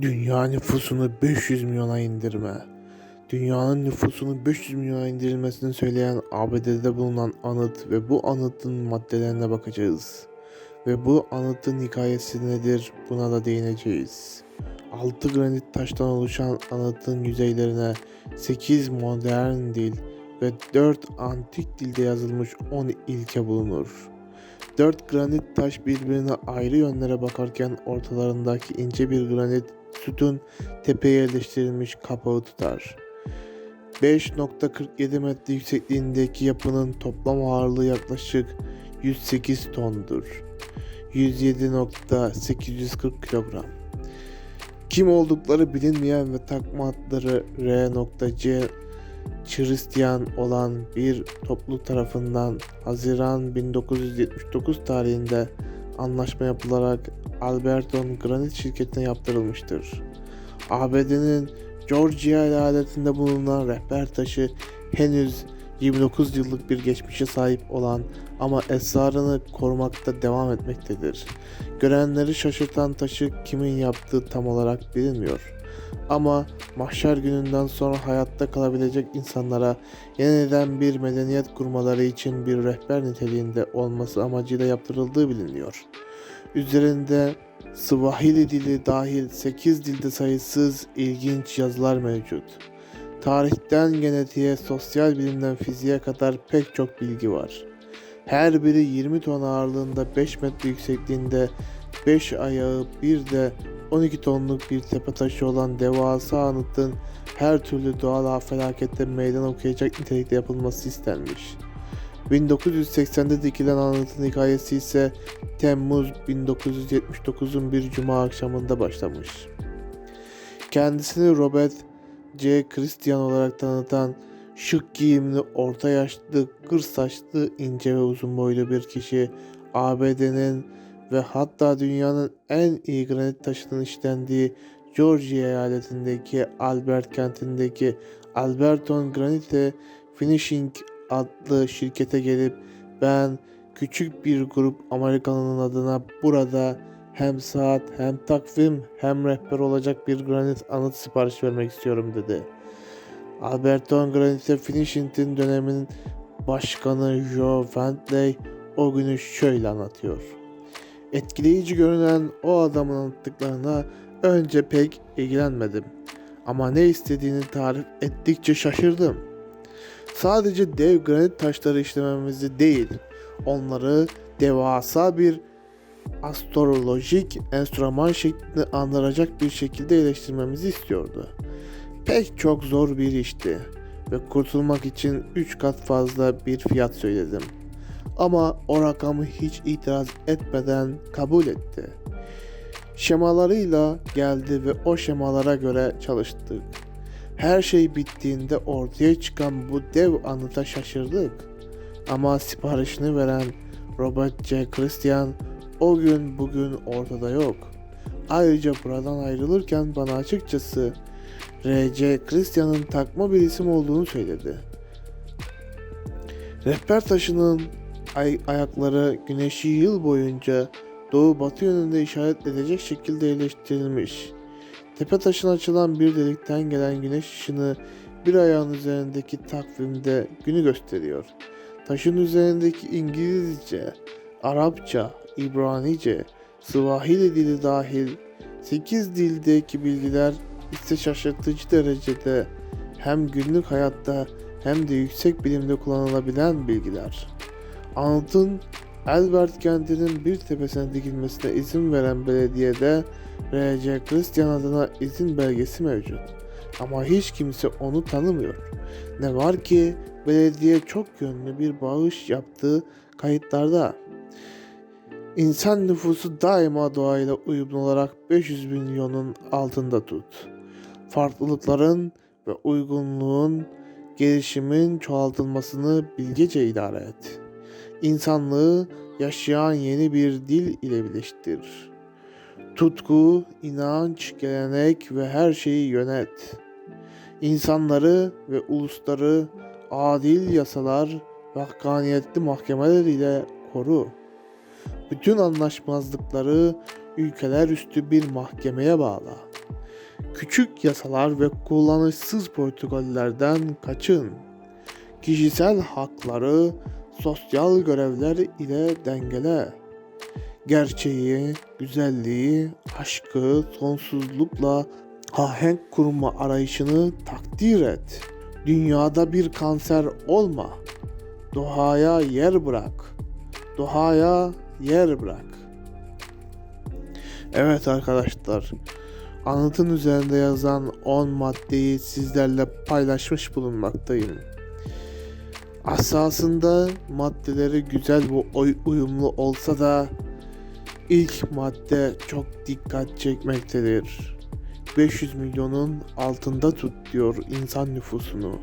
Dünya nüfusunu 500 milyona indirme. Dünyanın nüfusunun 500 milyona indirilmesini söyleyen ABD'de bulunan anıt ve bu anıtın maddelerine bakacağız. Ve bu anıtın hikayesi nedir buna da değineceğiz. 6 granit taştan oluşan anıtın yüzeylerine 8 modern dil ve 4 antik dilde yazılmış 10 ilke bulunur. Dört granit taş birbirine ayrı yönlere bakarken ortalarındaki ince bir granit sütun tepeye yerleştirilmiş kapağı tutar. 5.47 metre yüksekliğindeki yapının toplam ağırlığı yaklaşık 108 tondur. 107.840 kilogram. Kim oldukları bilinmeyen ve takma adları R.C. Hristiyan olan bir topluluk tarafından Haziran 1979 tarihinde anlaşma yapılarak Alberton Granit şirketine yaptırılmıştır. ABD'nin Georgia eyaletinde bulunan rehber taşı henüz 29 yıllık bir geçmişe sahip olan ama esrarını korumakta devam etmektedir. Görenleri şaşırtan taşı kimin yaptığı tam olarak bilinmiyor. Ama mahşer gününden sonra hayatta kalabilecek insanlara yeniden bir medeniyet kurmaları için bir rehber niteliğinde olması amacıyla yaptırıldığı biliniyor. Üzerinde Swahili dili dahil 8 dilde sayısız ilginç yazılar mevcut. Tarihten genetiğe, sosyal bilimden fiziğe kadar pek çok bilgi var. Her biri 20 ton ağırlığında 5 metre yüksekliğinde 5 ayağı bir de 12 tonluk bir tepe taşı olan devasa anıtın her türlü doğal felakette meydan okuyacak nitelikte yapılması istenmiş. 1980'de dikilen anıtın hikayesi ise Temmuz 1979'un bir cuma akşamında başlamış. Kendisini Robert C. Christian olarak tanıtan şık giyimli, orta yaşlı, kır saçlı, ince ve uzun boylu bir kişi ABD'nin ve hatta dünyanın en iyi granit taşının işlendiği Georgia eyaletindeki Albert kentindeki Alberton Granite Finishing adlı şirkete gelip ben küçük bir grup Amerikanının adına burada hem saat hem takvim hem rehber olacak bir granit anıt sipariş vermek istiyorum dedi. Alberton Granite Finishing'in döneminin başkanı Joe Bentley o günü şöyle anlatıyor. Etkileyici görünen o adamın anlattıklarına önce pek ilgilenmedim. Ama ne istediğini tarif ettikçe şaşırdım. Sadece dev granit taşları işlememizi değil, onları devasa bir astrolojik enstrüman şeklinde andıracak bir şekilde eleştirmemizi istiyordu. Pek çok zor bir işti ve kurtulmak için 3 kat fazla bir fiyat söyledim. Ama o rakamı hiç itiraz etmeden kabul etti. Şemalarıyla geldi ve o şemalara göre çalıştık. Her şey bittiğinde ortaya çıkan bu dev anıta şaşırdık. Ama siparişini veren Robert C. Christian o gün bugün ortada yok. Ayrıca buradan ayrılırken bana açıkçası R.C. Christian'ın takma bir isim olduğunu söyledi. Rehber taşının ay- ayakları güneşi yıl boyunca doğu batı yönünde işaret edecek şekilde yerleştirilmiş. Tepe taşına açılan bir delikten gelen güneş ışını bir ayağın üzerindeki takvimde günü gösteriyor. Taşın üzerindeki İngilizce, Arapça, İbranice, Swahili dili dahil 8 dildeki bilgiler ise şaşırtıcı derecede hem günlük hayatta hem de yüksek bilimde kullanılabilen bilgiler. Anıtın Albert kentinin bir tepesine dikilmesine izin veren belediyede R.C. Christian adına izin belgesi mevcut. Ama hiç kimse onu tanımıyor. Ne var ki belediye çok yönlü bir bağış yaptığı kayıtlarda. İnsan nüfusu daima doğayla uyumlu olarak 500 milyonun altında tut. Farklılıkların ve uygunluğun gelişimin çoğaltılmasını bilgece idare et. İnsanlığı yaşayan yeni bir dil ile birleştir. Tutku, inanç, gelenek ve her şeyi yönet. İnsanları ve ulusları adil yasalar ve hakkaniyetli mahkemeler ile koru. Bütün anlaşmazlıkları ülkeler üstü bir mahkemeye bağla. Küçük yasalar ve kullanışsız protokollerden kaçın. Kişisel hakları sosyal görevler ile dengele. Gerçeği, güzelliği, aşkı sonsuzlukla ahenk kurma arayışını takdir et. Dünyada bir kanser olma. Doğaya yer bırak. Doğaya yer bırak. Evet arkadaşlar. Anıtın üzerinde yazan 10 maddeyi sizlerle paylaşmış bulunmaktayım. Asasında maddeleri güzel ve uyumlu olsa da ilk madde çok dikkat çekmektedir. 500 milyonun altında tut diyor insan nüfusunu.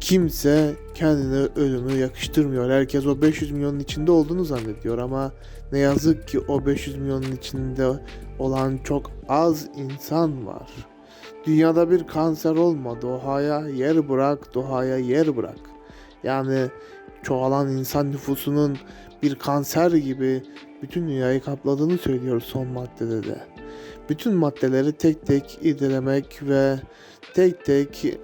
Kimse kendine ölümü yakıştırmıyor. Herkes o 500 milyonun içinde olduğunu zannediyor ama ne yazık ki o 500 milyonun içinde olan çok az insan var. Dünyada bir kanser olma, doğaya yer bırak, doğaya yer bırak. Yani çoğalan insan nüfusunun bir kanser gibi bütün dünyayı kapladığını söylüyor son maddede de. Bütün maddeleri tek tek irdelemek ve tek tek e,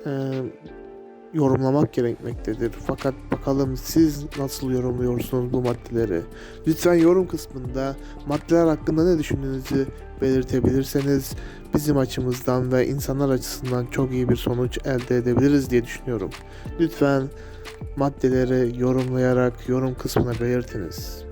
yorumlamak gerekmektedir. Fakat bakalım siz nasıl yorumluyorsunuz bu maddeleri? Lütfen yorum kısmında maddeler hakkında ne düşündüğünüzü belirtebilirseniz bizim açımızdan ve insanlar açısından çok iyi bir sonuç elde edebiliriz diye düşünüyorum. Lütfen maddeleri yorumlayarak yorum kısmına belirtiniz.